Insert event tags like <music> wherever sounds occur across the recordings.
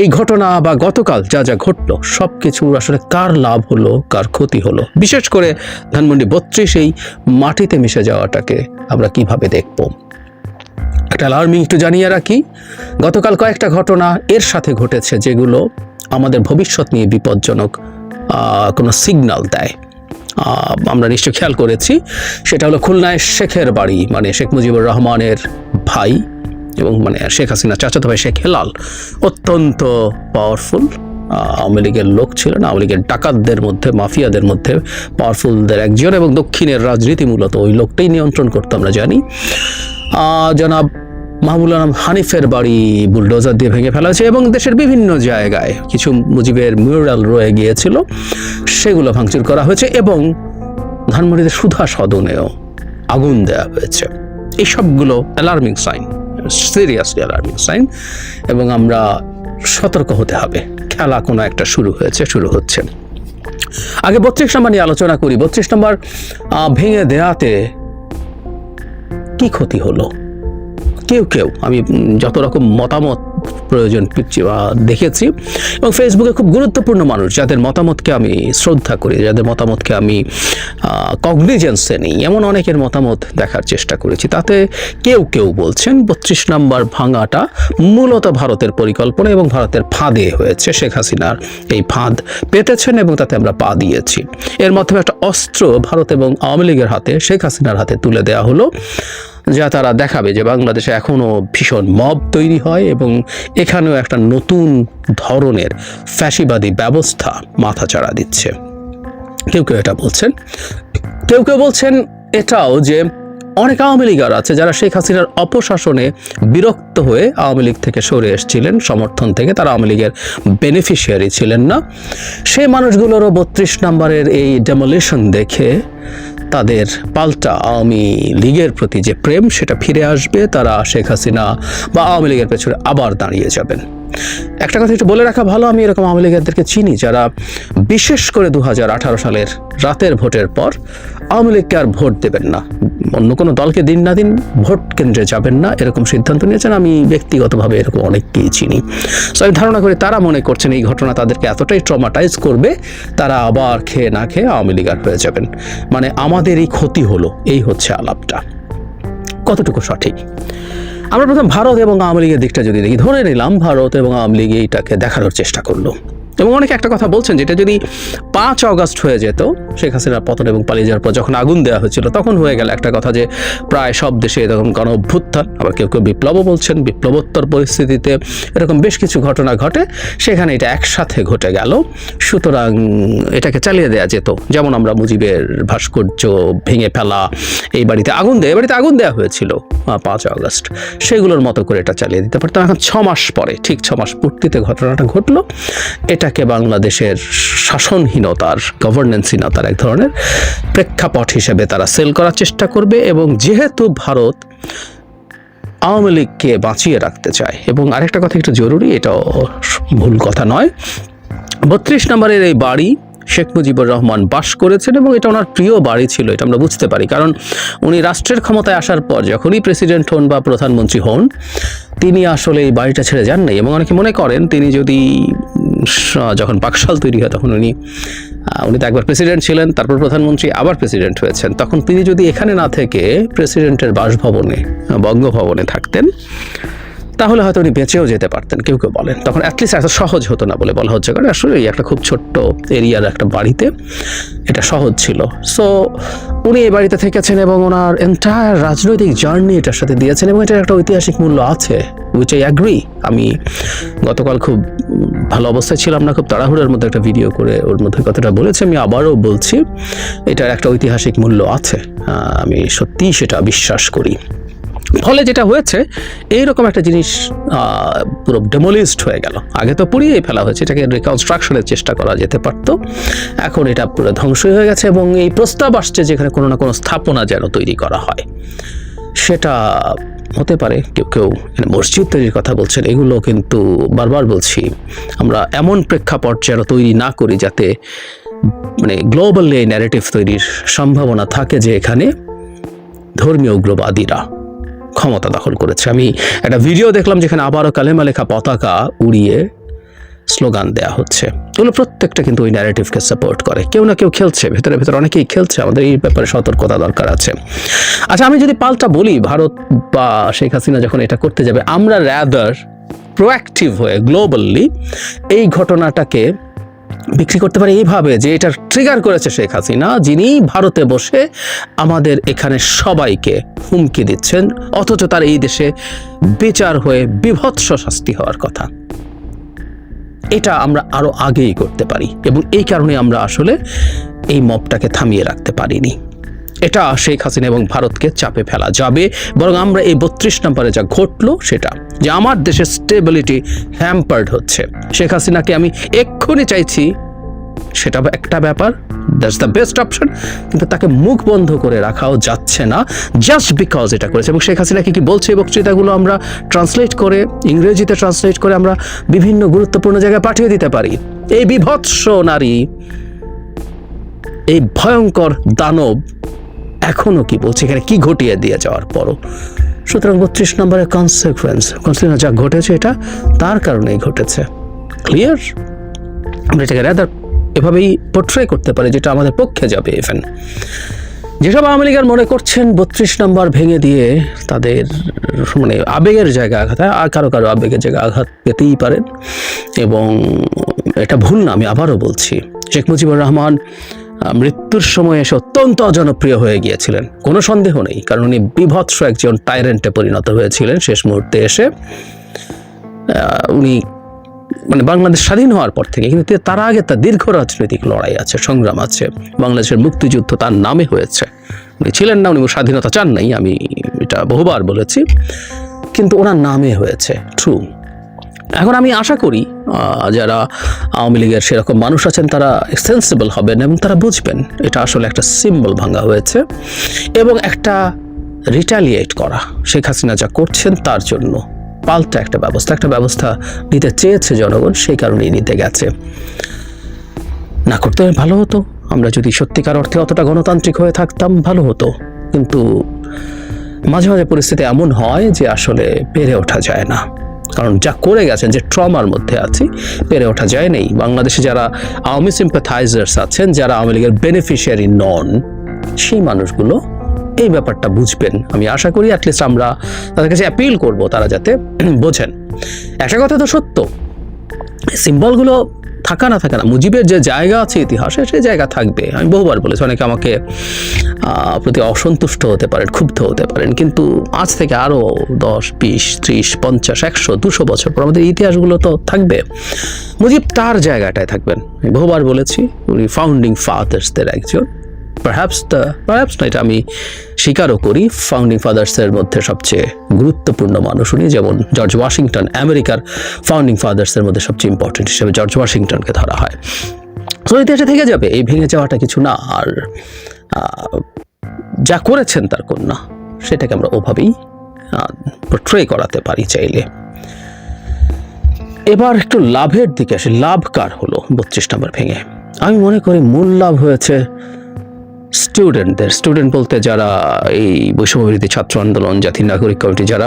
এই ঘটনা বা গতকাল যা যা ঘটলো সব কিছু আসলে কার লাভ হলো, কার ক্ষতি হলো? বিশেষ করে ধানমন্ডি বত্রিশ এই মাটিতে মিশে যাওয়াটাকে আমরা কীভাবে দেখব? একটা অ্যালার্মিং একটু জানিয়ে রাখি, গতকাল কয়েকটা ঘটনা এর সাথে ঘটেছে যেগুলো আমাদের ভবিষ্যৎ নিয়ে বিপজ্জনক কোনো সিগন্যাল দেয়। আমরা নিশ্চয় খেয়াল করেছি, সেটা হলো খুলনায় শেখের বাড়ি মানে শেখ মুজিবুর রহমানের ভাই। এবং মানে শেখ হাসিনা চাচাতো ভাই শেখ হেলাল অত্যন্ত পাওয়ারফুল আওয়ামী লীগের লোক ছিলেন, আওয়ামী লীগের ডাকাতদের মধ্যে, মাফিয়াদের মধ্যে পাওয়ারফুলদের একজন এবং দক্ষিণের রাজনীতি মূলত ওই লোকটাই নিয়ন্ত্রণ করতো আমরা জানি। জনাব মাহমুল আলম হানিফের বাড়ি বুলডোজার দিয়ে ভেঙে ফেলা হয়েছে এবং দেশের বিভিন্ন জায়গায় কিছু মুজিবের মিউরাল রয়ে গিয়েছিল, সেগুলো ভাঙচুর করা হয়েছে এবং ধানমন্ডিতে সুধা সদনেও আগুন দেওয়া হয়েছে। এই সবগুলো alarming sign seriously alarming sign এবং আমরা সতর্ক হতে হবে। খেলা কোনো একটা শুরু হয়েছে, শুরু হচ্ছে। আগে বত্রিশ নম্বর নিয়ে আলোচনা করি। বত্রিশ নম্বর ভেঙে দেয়াতে কি ক্ষতি হলো? কেউ কেউ, আমি যত রকম মতামত প্রয়োজন দেখেছি। এবং ফেসবুকে খুব গুরুত্বপূর্ণ মানুষ, যাদের মতামতকে আমি শ্রদ্ধা করি, যাদের মতামতকে আমি কগনিজেন্সে নিই। এমন অনেকের মতামত দেখার চেষ্টা করেছি। তাতে কেউ কেউ বলছেন, বত্রিশ নম্বর ভাঙাটা মূলত ভারতের পরিকল্পনা এবং ভারতের ফাঁদে হয়েছে। শেখ হাসিনার এই ফাঁদ পেতেছেন এবং তাতে আমরা পা দিয়েছি। এর মাধ্যমে একটা অস্ত্র ভারত এবং আওয়ামী লীগের হাতে, শেখ হাসিনার হাতে তুলে দেওয়া হলো। যা তারা দেখাবে যে বাংলাদেশে এখনও ভীষণ মব তৈরি হয় এবং এখানেও একটা নতুন ধরনের ফ্যাসিবাদী ব্যবস্থা মাথাচাড়া দিচ্ছে। কেউ কেউ এটা বলছেন। কেউ কেউ বলছেন এটাও যে অনেক আওয়ামী লীগার আছে যারা শেখ হাসিনার অপশাসনে বিরক্ত হয়ে আওয়ামী লীগ থেকে সরে এসেছিলেন, সমর্থন থেকে। তারা আওয়ামী লীগের বেনিফিশিয়ারি ছিলেন না। সেই মানুষগুলোরও বত্রিশ নম্বরের এই ডেমোলিশন দেখে তাদের পাল্টা আওয়ামী লীগের প্রতি যে প্রেম, সেটা ফিরে আসবে, তারা শেখ হাসিনা বা আওয়ামী লীগের পেছনে আবার দাঁড়িয়ে যাবেন। একটা কথা একটু বলে রাখা ভালো, আমি এরকম আওয়ামী লীগেরদেরকে চিনি যারা বিশেষ করে দু হাজার আঠারো সালের রাতের ভোটের পর আওয়ামী লীগকে আর ভোট দেবেন না। অন্য কোনো দলকে দিন না দিন ভোট কেন্দ্রে যাবেন না, এরকম সিদ্ধান্ত নিয়েছেন। আমি ব্যক্তিগতভাবে এরকম অনেককেই চিনি। সো আমি ধারণা করি তারা মনে করছেন এই ঘটনা তাদেরকে এতটাই ট্রমাটাইজ করবে, তারা আবার খেয়ে না খেয়ে আওয়ামী লীগার হয়ে যাবেন। মানে আমাদের এই ক্ষতি হলো, এই হচ্ছে আলাপটা। কতটুকু সঠিক? আমরা প্রথম ভারত এবং আওয়ামী লীগের দিকটা যদি দেখি, ধরে নিলাম ভারত এবং আওয়ামী লীগ এইটাকে দেখানোর চেষ্টা করল। এবং অনেকে একটা কথা বলছেন যেটা যদি পাঁচ অগস্ট হয়ে যেত, শেখ হাসিনার পতন এবং পালিয়ে যাওয়ার পর যখন আগুন দেওয়া হয়েছিল, তখন হয়ে গেল একটা কথা যে প্রায় সব দেশে এরকম গণ অভ্যুত্থান আবার কেউ কেউ বিপ্লবও বলছেন, বিপ্লবোত্তর পরিস্থিতিতে এরকম বেশ কিছু ঘটনা ঘটে, সেখানে এটা একসাথে ঘটে গেল। সুতরাং এটাকে চালিয়ে দেওয়া যেত। যেমন আমরা মুজিবের ভাস্কর্য ভেঙে ফেলা, এই বাড়িতে আগুন দেয়, এই বাড়িতে আগুন দেওয়া হয়েছিল পাঁচ আগস্ট সেগুলোর মতো করে এটা চালিয়ে দিতে পারতাম এখন ছ মাস পরে, ঠিক ছ মাস পূর্তিতে ঘটনাটা ঘটলো। এটাকে বাংলাদেশের শাসনহীনতার গভর্নেন্সহীনতার এক ধরনের প্রেক্ষাপট হিসেবে তারা সেল করার চেষ্টা করবে এবং যেহেতু ভারত আওয়ামী লীগকে বাঁচিয়ে রাখতে চায়, এবং আরেকটা কথা একটু জরুরি, এটাও ভুল কথা নয়। বত্রিশ নম্বরের এই বাড়ি শেখ মুজিবুর রহমান বাস করেছেন এবং এটা ওনার প্রিয় বাড়ি ছিল, এটা আমরা বুঝতে পারি। কারণ উনি রাষ্ট্রের ক্ষমতায় আসার পর যখনই প্রেসিডেন্ট হন বা প্রধানমন্ত্রী হন, তিনি আসলে এই বাড়িটা ছেড়ে যান নাই এবং অনেকে মনে করেন তিনি যদি যখন পাকশাল তৈরি হয় তখন উনি উনি তো একবার প্রেসিডেন্ট ছিলেন, তারপর প্রধানমন্ত্রী আবার প্রেসিডেন্ট হয়েছেন। তখন তিনি যদি এখানে না থেকে প্রেসিডেন্টের বাসভবনে, বঙ্গভবনে থাকতেন তাহলে হয়তো উনি বেঁচেও যেতে পারতেন, কেউ কেউ বলেন। তখন অ্যাটলিস্ট এত সহজ হতো না বলে বলা হচ্ছে, কারণ আসলে এই একটা খুব ছোট্ট এরিয়ার একটা বাড়িতে এটা সহজ ছিল। সো উনি এই বাড়িতে থেকেছেন এবং ওনার এন্টায়ার রাজনৈতিক জার্নি এটার সাথে দিয়েছেন এবং এটার একটা ঐতিহাসিক মূল্য আছে উইচ আই অ্যাগ্রি আমি গতকাল খুব ভালো অবস্থায় ছিলাম না, খুব তাড়াহুড়োর মধ্যে একটা ভিডিও করে ওর মধ্যে কথাটা বলেছি, আমি আবারও বলছি, এটার একটা ঐতিহাসিক মূল্য আছে। আমি সত্যিই সেটা বিশ্বাস করি। ফলে যেটা হয়েছে, এইরকম একটা জিনিস পুরো ডেমোলিস্ট হয়ে গেল। আগে তো পুড়িয়ে ফেলা হয়েছে, এটাকে রিকনস্ট্রাকশনের চেষ্টা করা যেতে পারত। এখন এটা পুরো ধ্বংসই হয়ে গেছে এবং এই প্রস্তাব আসছে যেখানে কোনো না কোনো স্থাপনা যেন তৈরি করা হয়। সেটা হতে পারে, কেউ কেউ মসজিদ তৈরির কথা বলছেন, এগুলো কিন্তু বারবার বলছি, আমরা এমন প্রেক্ষাপট যেন তৈরি না করি যাতে মানে গ্লোবালি এই ন্যারেটিভ তৈরির সম্ভাবনা থাকে যে এখানে ধর্মীয় উগ্রবাদীরা ক্ষমতা দখল করেছে। আমি একটা ভিডিও দেখলাম যেখানে আবারও কালেমা লেখা পতাকা উড়িয়ে স্লোগান দেয়া হচ্ছে। এগুলো প্রত্যেকটা কিন্তু ওই ন্যারেটিভকে সাপোর্ট করে। কেউ না কেউ খেলছে, ভেতরে ভেতরে অনেকেই খেলছে, আমাদের এই ব্যাপারে সতর্কতা দরকার আছে। আচ্ছা আমি যদি পাল্টা বলি, ভারত বা শেখ হাসিনা যখন এটা করতে যাবে, আমরা র্যাদার প্রোঅ্যাক্টিভ হয়ে গ্লোবালি এই ঘটনাটাকে বিক্রি করতে পারে এইভাবে যে এটা ট্রিগার করেছে শেখ হাসিনা, যিনি ভারতে বসে আমাদের এখানে সবাইকে হুমকি দিচ্ছেন, অথচ তার এই দেশে বিচার হয়ে বিভৎস শাস্তি হওয়ার কথা। এটা আমরা আরও আগেই করতে পারি এবং এই কারণে আমরা আসলে এই মপটাকে থামিয়ে রাখতে পারিনি। এটা শেখ হাসিনা এবং ভারতকে চাপে ফেলা যাবে। বরং আমরা এই বত্রিশ নম্বরে যা ঘটলো সেটা, যে আমার দেশের স্টেবিলিটি হ্যাম্পার্ড হচ্ছে। শেখ হাসিনাকে আমি এক্ষুনি চাইছি, সেটা একটা ব্যাপার দ্যাটস দ্য বেস্ট অপশন কিন্তু তাকে মুখ বন্ধ করে রাখাও যাচ্ছে না জাস্ট বিকজ এটা করেছে। এবং শেখ হাসিনাকে কি বলছে এই বক্তৃতাগুলো আমরা ট্রান্সলেট করে, ইংরেজিতে ট্রান্সলেট করে আমরা বিভিন্ন গুরুত্বপূর্ণ জায়গায় পাঠিয়ে দিতে পারি। এই বিভৎস নারী, এই ভয়ঙ্কর দানব এখনও কি বলছে? এখানে কি ঘটিয়ে দিয়ে যাওয়ার পরও? সুতরাং বত্রিশ নম্বরের কনসিকুয়েন্স কনসিকুয়েন্স যা ঘটেছে এটা, তার কারণেই ঘটেছে। ক্লিয়ার আমরা এটাকে রেদার এভাবেই পোট্রে করতে পারি যেটা আমাদের পক্ষে যাবে ইভেন যেসব আওয়ামী লীগের মনে করছেন বত্রিশ নম্বর ভেঙে দিয়ে তাদের মানে আবেগের জায়গা আঘাত, হয়, আর কারও কারও আবেগের জায়গা আঘাত পেতেই পারেন এবং এটা ভুল না, আমি আবারও বলছি। শেখ মুজিবুর রহমান মৃত্যুর সময় এসে অত্যন্ত অজনপ্রিয় হয়ে গিয়েছিলেন। কোনো সন্দেহ নেই, কারণ উনি বিভৎস একজন টাইরেন্টে পরিণত হয়েছিলেন শেষ মুহূর্তে এসে। উনি মানে বাংলাদেশ স্বাধীন হওয়ার পর থেকে, কিন্তু তার আগে তার দীর্ঘ রাজনৈতিক লড়াই আছে, সংগ্রাম আছে, বাংলাদেশের মুক্তিযুদ্ধ তার নামে হয়েছে। উনি ছিলেন না, উনি স্বাধীনতা চান নাই, আমি এটা বহুবার বলেছি। কিন্তু ওনার নামে হয়েছে ট্রু এখন আমি আশা করি যারা আওয়ামী লীগের সেরকম মানুষ আছেন, তারা সেন্সিবল হবেন এবং তারা বুঝবেন এটা আসলে একটা সিম্বল ভাঙা হয়েছে এবং একটা রিটালিয়েট করা। শেখ হাসিনা যা করছেন, তার জন্য পাল্টা একটা ব্যবস্থা একটা ব্যবস্থা নিতে চেয়েছে জনগণ, সেই কারণেই নিতে গেছে। না করতে ভালো হতো। আমরা যদি সত্যিকার অর্থে অতটা গণতান্ত্রিক হয়ে থাকতাম, ভালো হতো। কিন্তু মাঝে মাঝে পরিস্থিতি এমন হয় যে আসলে পেরে ওঠা যায় না। কারণ যা করে গেছেন, যে ট্রমার মধ্যে আছি, পেরে ওঠা যায় নেই। বাংলাদেশে যারা আওয়ামী সিম্পাথাইজার্স আছেন, যারা আওয়ামী লীগের বেনিফিশিয়ারি নন, সেই মানুষগুলো এই ব্যাপারটা বুঝবেন। আমি আশা করি অ্যাটলিস্ট আমরা তাদের কাছে অ্যাপিল করব, তারা যাতে <clears throat> বোঝেন। একটা কথা তো সত্য সিম্বলগুলো থাকা না থাকা না, মুজিবের যে জায়গা আছে ইতিহাসে সেই জায়গা থাকবে। আমি বহুবার বলেছি, অনেকে আমাকে প্রতি অসন্তুষ্ট হতে পারেন, ক্ষুব্ধ হতে পারেন, কিন্তু আজ থেকে আরও দশ, বিশ, ত্রিশ, পঞ্চাশ, একশো, দুশো বছর পর আমাদের ইতিহাসগুলো তো থাকবে। মুজিব তার জায়গাটায় থাকবেন। আমি বহুবার বলেছি, উনি ফাউন্ডিং ফাদার্সদের একজন। পারহ্যাপস দ্য পারহ্যাপস না এটা আমি স্বীকারও করি ফাউন্ডিং ফাদার্সের মধ্যে সবচেয়ে গুরুত্বপূর্ণ মানুষ উনি, যেমন জর্জ ওয়াশিংটন আমেরিকার ফাউন্ডিং ফাদার্সের মধ্যে সবচেয়ে ইম্পর্টেন্ট হিসেবে জর্জ ওয়াশিংটনকে ধরা হয়। তো ইতিহাসে থেকে যাবে, এই ভেঙে যাওয়াটা কিছু না, আর যা করেছেন তার কন্যা, সেটাকে আমরা ওভাবেই ট্রে করাতে পারি চাইলে। এবার একটু লাভের দিকে আসি, লাভ কার হলো, বত্রিশ নম্বর ভেঙে। আমি মনে করি মূল লাভ হয়েছে স্টুডেন্টদের। স্টুডেন্ট বলতে যারা এই বৈষম্যবিরোধী ছাত্র আন্দোলন, জাতীয় নাগরিক কমিটি যারা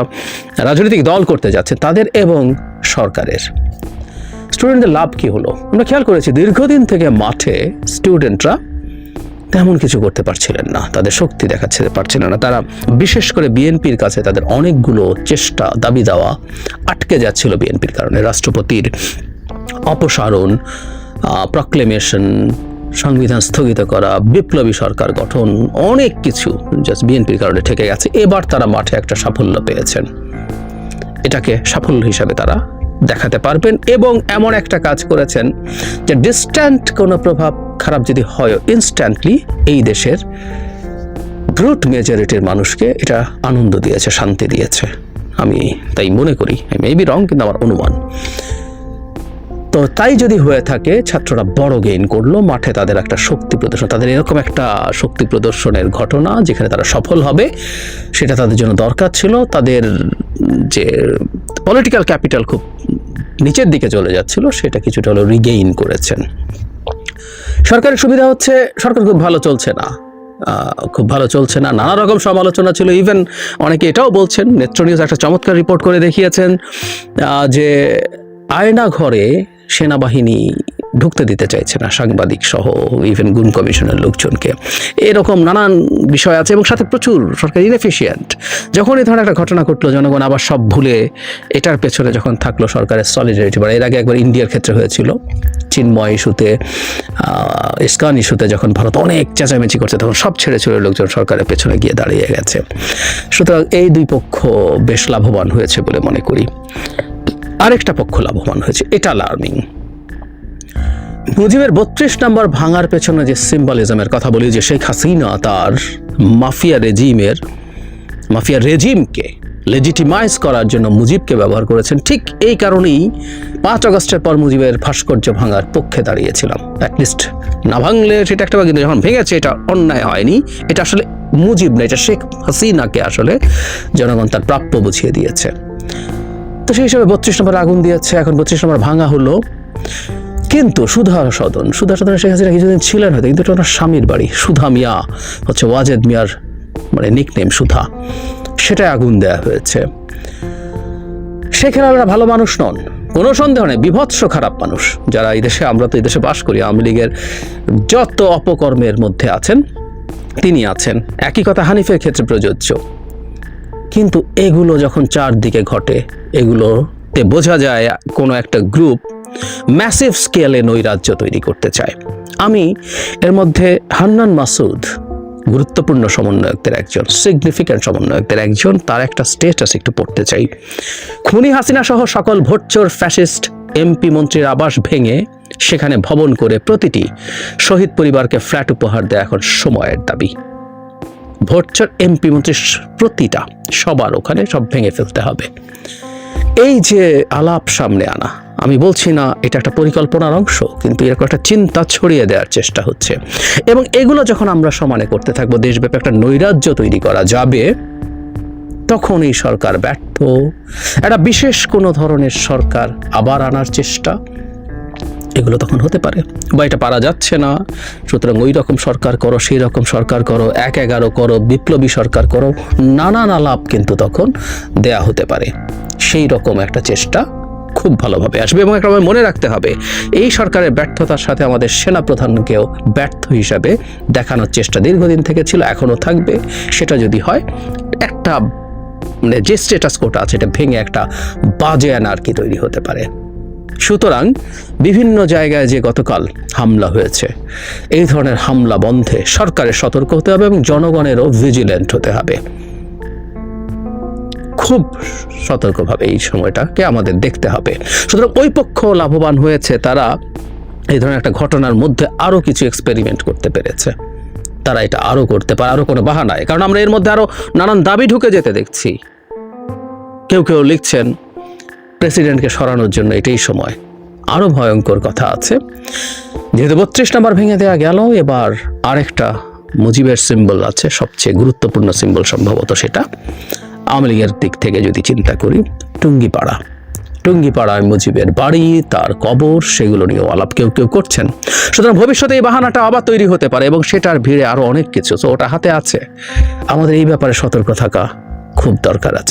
রাজনৈতিক দল করতে যাচ্ছে, তাদের এবং সরকারের। স্টুডেন্টদের লাভ কি হলো? আমরা খেয়াল করেছি, দীর্ঘদিন থেকে মাঠে স্টুডেন্টরা তেমন কিছু করতে পারছিলেন না। তাদের শক্তি দেখাচ্ছে, পারছিলেন না। তারা বিশেষ করে বিএনপির কাছে তাদের অনেকগুলো চেষ্টা, দাবি দেওয়া আটকে যাচ্ছিল বিএনপির কারণে। রাষ্ট্রপতির অপসারণ প্রক্লেমেশন সংবিধান স্থগিত করা বিপ্লবী সরকার গঠন, অনেক কিছু জাস্ট বিএনপির কারণে ঠেকে গেছে। এবার তারা মাঠে একটা সাফল্য পেয়েছেন। এটাকে সাফল্য হিসাবে তারা দেখাতে পারবেন এবং এমন একটা কাজ করেছেন যে ডিস্ট্যান্ট কোনো প্রভাব খারাপ যদি হয় ইনস্ট্যান্টলি এই দেশের ব্রুট মেজরিটির মানুষকে এটা আনন্দ দিয়েছে, শান্তি দিয়েছে। আমি তাই মনে করি মেবি রং কিন্তু আমার অনুমান। তো তাই যদি হয়ে থাকে, ছাত্ররা বড় গেইন করল, মাঠে তাদের একটা শক্তি প্রদর্শন, তাদের এরকম একটা শক্তি প্রদর্শনের ঘটনা যেখানে তারা সফল হবে, সেটা তাদের জন্য দরকার ছিল। তাদের যে পলিটিক্যাল ক্যাপিটাল খুব নিচের দিকে চলে যাচ্ছিল, সেটা কিছুটা হলো রিগেইন করেছেন। সরকারের সুবিধা হচ্ছে, সরকার খুব ভালো চলছে না। খুব ভালো চলছে না। নানা রকম সমালোচনা ছিল। ইভেন অনেকে এটাও বলছেন, নেত্র নিউজ একটা চমৎকার রিপোর্ট করে দেখিয়েছেন যে আয়না ঘরে সেনাবাহিনী ঢুকতে দিতে চাইছে না, সাংবাদিক সহ ইভেন গুম কমিশনের লোকজনকে। এরকম নানান বিষয় আছে এবং সাথে প্রচুর সরকার ইনএফিসিয়েন্ট যখন এই ধরনের একটা ঘটনা ঘটলো, জনগণ আবার সব ভুলে এটার পেছনে যখন থাকল সরকারের সলিডারিটি বা এর আগে একবার ইন্ডিয়ার ক্ষেত্রে হয়েছিল। চিন্ময় ইস্যুতে ইস্কান ইস্যুতে যখন ভারত অনেক চেঁচামেচি করছে, তখন সব ছেড়ে ছেড়ে লোকজন সরকারের পেছনে গিয়ে দাঁড়িয়ে গেছে। সুতরাং এই দুই পক্ষ বেশ লাভবান হয়েছে বলে মনে করি। আরেকটা পক্ষ লাভবান হয়েছে, এটা লার্নিং মুজিবের বত্রিশ নম্বর ভাঙার পেছনে যে সিম্বলিজমের কথা বলি, যে শেখ হাসিনা তার মাফিয়া রেজিমের, মাফিয়া রেজিমকে লেজিটিমাইজ করার জন্য মুজিবকে ব্যবহার করেছেন, ঠিক এই কারণেই পাঁচ আগস্টের পর মুজিবের ভাস্কর্য ভাঙার পক্ষে দাঁড়িয়েছিলাম। অ্যাটলিস্ট না ভাঙলে সেটা একটা কিন্তু যখন ভেঙেছে এটা অন্যায় হয়নি, এটা আসলে মুজিব না, এটা শেখ হাসিনাকে আসলে জনগণ তার প্রাপ্য বুঝিয়ে দিয়েছে। তো সেই হিসাবে বত্রিশ নম্বর আগুন দিয়েছে, এখন বত্রিশ নম্বর ভাঙা হলো। কিন্তু সুধা সদন সুধা সদনে শেখ হাসিনা কিছুদিন ছিলেন হয়তো, কিন্তু এটা ওনার স্বামীর বাড়ি, সুধা মিয়া, হচ্ছে ওয়াজেদ মিয়ার মানে নিকনেম সুধা। সেটাই আগুন দেয়া হয়েছে। শেখ হেলালরা ভালো মানুষ নন। কোনো সন্দেহ নেই, বিভৎস খারাপ মানুষ। যারা এই দেশে, আমরা তো এই দেশে বাস করি, আওয়ামী লীগের যত অপকর্মের মধ্যে আছেন, তিনি আছেন। একই কথা হানিফের ক্ষেত্রে প্রযোজ্য। কিন্তু এগুলো যখন চারদিকে ঘটে, এগুলোতে বোঝা যায় কোনো একটা গ্রুপ ম্যাসিভ স্কেলে নৈরাজ্য তৈরি করতে চায়। আমি এর মধ্যে হান্নান মাসুদ গুরুত্বপূর্ণ সমন্বয়কদের একজন সিগনিফিক্যান্ট সমন্বয়কদের একজন, তার একটা স্টেটাস একটু পড়তে চাই। খুনি হাসিনা সহ সকল ভোটচোর ফ্যাসিস্ট এমপি মন্ত্রীর আবাস ভেঙে সেখানে ভবন করে প্রতিটি শহীদ পরিবারকে ফ্ল্যাট উপহার দেয়া এখন সময়ের দাবি। ভোটচর এমপি মন্ত্রী প্রতিটা সবার ওখানে সব ভেঙে ফেলতে হবে। এই যে আলাপ সামনে আনা, আমি বলছি না এটা একটা পরিকল্পনার অংশ, কিন্তু এরকম একটা চিন্তা ছড়িয়ে দেওয়ার চেষ্টা হচ্ছে। এবং এগুলো যখন আমরা সমানে করতে থাকব, দেশব্যাপী একটা নৈরাজ্য তৈরি করা যাবে তখন এই সরকার ব্যর্থ। একটা বিশেষ কোনো ধরনের সরকার আবার আনার চেষ্টা। এগুলো তখন হতে পারে। বা এটা পারা যাচ্ছে না। সুতরাং ওই রকম সরকার করো, সেই রকম সরকার করো, এক এগারো করো, বিপ্লবী সরকার করো, নানান আলাপ কিন্তু তখন দেয়া হতে পারে। সেই রকম একটা চেষ্টা খুব ভালোভাবে আসবে এবং একটা মনে রাখতে হবে, এই সরকারের ব্যর্থতার সাথে আমাদের সেনাপ্রধানকেও ব্যর্থ হিসাবে দেখানোর চেষ্টা দীর্ঘদিন থেকে ছিল, এখনও থাকবে। সেটা যদি হয়, একটা মানে যে স্টেটাস কোটা আছে, এটা ভেঙে একটা বাজে অ্যানার্কি তৈরি হতে পারে। সুতরাং বিভিন্ন জায়গায় যে গতকাল হামলা হয়েছে, এই ধরনের হামলা বন্ধে সরকারের সতর্ক হতে হবে এবং জনগণেরও ভিজিল্যান্ট হতে হবে। খুব সতর্কভাবে এই সময়টাকে আমাদের দেখতে হবে। সুতরাং ওই পক্ষ লাভবান হয়েছে, তারা এই ধরনের একটা ঘটনার মধ্যে আরও কিছু এক্সপেরিমেন্ট করতে পেরেছে। তারা এটা আরও করতে পারে, আরও কোনো বাহানায়। কারণ আমরা এর মধ্যে আরও নানান দাবি ঢুকে যেতে দেখছি। কেউ কেউ লিখছেন প্রেসিডেন্টকে সরানোর জন্য এটাই সময়। আরও ভয়ঙ্কর কথা আছে। যেহেতু বত্রিশ নাম্বার ভেঙে দেওয়া গেল, এবার আরেকটা মুজিবের সিম্বল আছে, সবচেয়ে গুরুত্বপূর্ণ সিম্বল সম্ভবত সেটা। আওয়ামী লীগের দিক থেকে যদি চিন্তা করি, টুঙ্গিপাড়া। টুঙ্গিপাড়ায় মুজিবের বাড়ি, তার কবর, সেগুলো নিয়েও আলাপ কেউ কেউ করছেন। সুতরাং ভবিষ্যতে এই বাহানাটা আবার তৈরি হতে পারে এবং সেটার ভিড়ে আরও অনেক কিছু, তো ওটা হাতে আছে। আমাদের এই ব্যাপারে সতর্ক থাকা খুব দরকার আছে।